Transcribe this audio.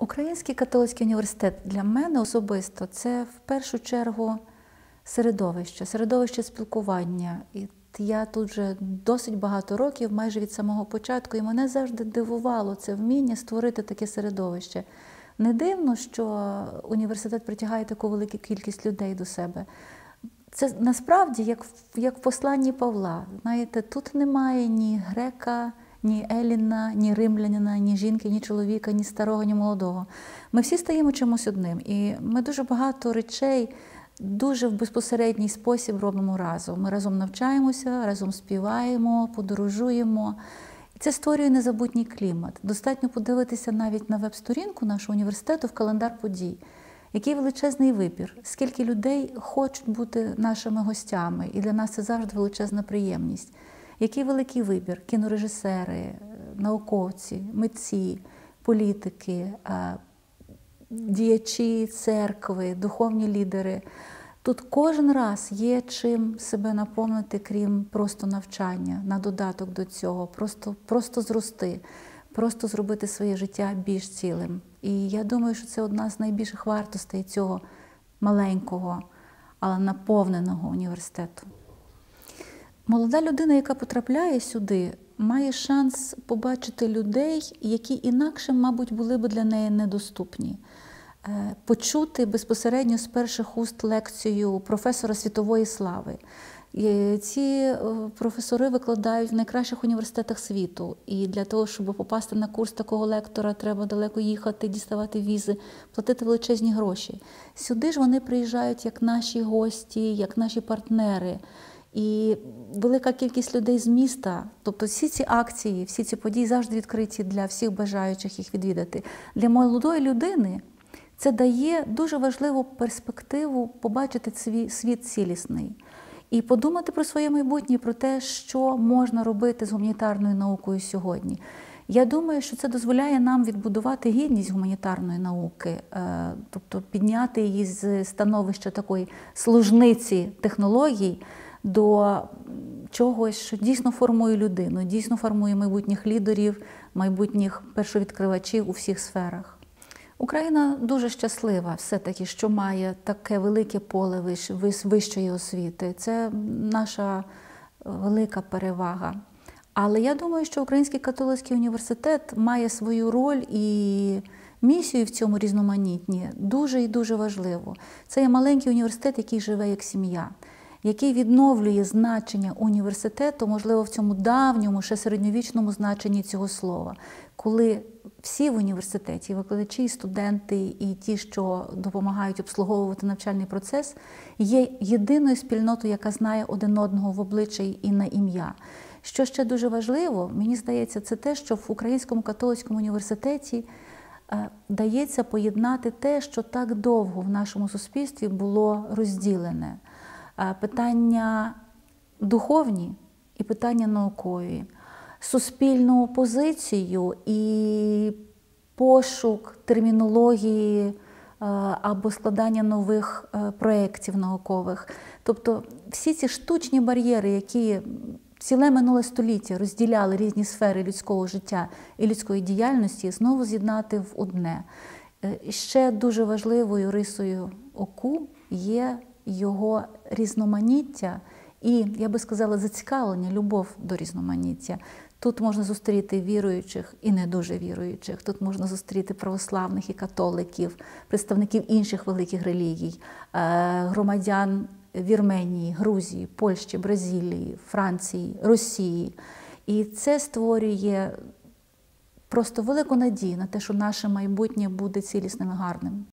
Український католицький університет для мене особисто це в першу чергу середовище, середовище спілкування. І я тут вже досить багато років, майже від самого початку, і мене завжди дивувало це вміння створити таке середовище. Не дивно, що університет притягає таку велику кількість людей до себе. Це насправді як в, як посланні Павла. Знаєте, тут немає ні грека, ні Еліна, ні римлянина, ні жінки, ні чоловіка, ні старого, ні молодого. Ми всі стаємо чимось одним. І ми дуже багато речей дуже в безпосередній спосіб робимо разом. Ми разом навчаємося, разом співаємо, подорожуємо. Це створює незабутній клімат. Достатньо подивитися навіть на веб-сторінку нашого університету в календар подій. Який величезний вибір, скільки людей хочуть бути нашими гостями, і для нас це завжди величезна приємність. Який великий вибір кінорежисери, науковці, митці, політики, діячі церкви, духовні лідери. Тут кожен раз є чим себе наповнити, крім просто навчання, на додаток до цього, просто, просто зрости, просто зробити своє життя більш цілим. І я думаю, що це одна з найбільших вартостей цього маленького, але наповненого університету. Молода людина, яка потрапляє сюди, має шанс побачити людей, які інакше, мабуть, були б для неї недоступні. Е, почути безпосередньо з перших уст лекцію професора світової слави. Ці е, професори викладають в найкращих університетах світу. І для того, щоб попасти на курс такого лектора, треба далеко їхати, діставати візи, платити величезні гроші. Сюди ж вони приїжджають як наші гості, як наші партнери. І велика кількість людей з міста, тобто всі ці акції, всі ці події завжди відкриті для всіх бажаючих їх відвідати. Для молодої людини це дає дуже важливу перспективу побачити свій світ цілісний і подумати про своє майбутнє, про те, що можна робити з гуманітарною наукою сьогодні. Я думаю, що це дозволяє нам відбудувати гідність гуманітарної науки, е, тобто підняти її з становища такої служниці технологій до чогось, що дійсно формує людину, дійсно формує майбутніх лідерів, майбутніх першовідкривачів у всіх сферах. Україна дуже щаслива, все-таки, що має таке велике поле вищої освіти. Це наша велика перевага. Але я думаю, що Український католицький університет має свою роль і місію в цьому різноманітні дуже і дуже важливо. Це є маленький університет, який живе як сім'я, який відновлює значення університету, можливо, в цьому давньому, ще середньовічному значенні цього слова, коли всі в університеті, викладачі, студенти, і ті, що допомагають обслуговувати навчальний процес, є єдиною спільнотою, яка знає один одного в обличчя і на ім'я. Що ще дуже важливо, мені здається, це те, що в Українському католицькому університеті е, дається поєднати те, що так довго в нашому суспільстві було розділене. Е, питання духовні і питання наукові суспільну позицію і пошук термінології е, або складання нових е, проєктів наукових. Тобто всі ці штучні бар'єри, які ціле минуле століття розділяли різні сфери людського життя і людської діяльності, знову з'єднати в одне. Ще дуже важливою рисою оку є його різноманіття і, я би сказала, зацікавлення, любов до різноманіття. Тут можна зустріти віруючих і не дуже віруючих. Тут можна зустріти православних і католиків, представників інших великих релігій, е, громадян Вірменії, Грузії, Польщі, Бразилії, Франції, Росії. І це створює просто велику надію на те, що наше майбутнє буде цілісним і гарним.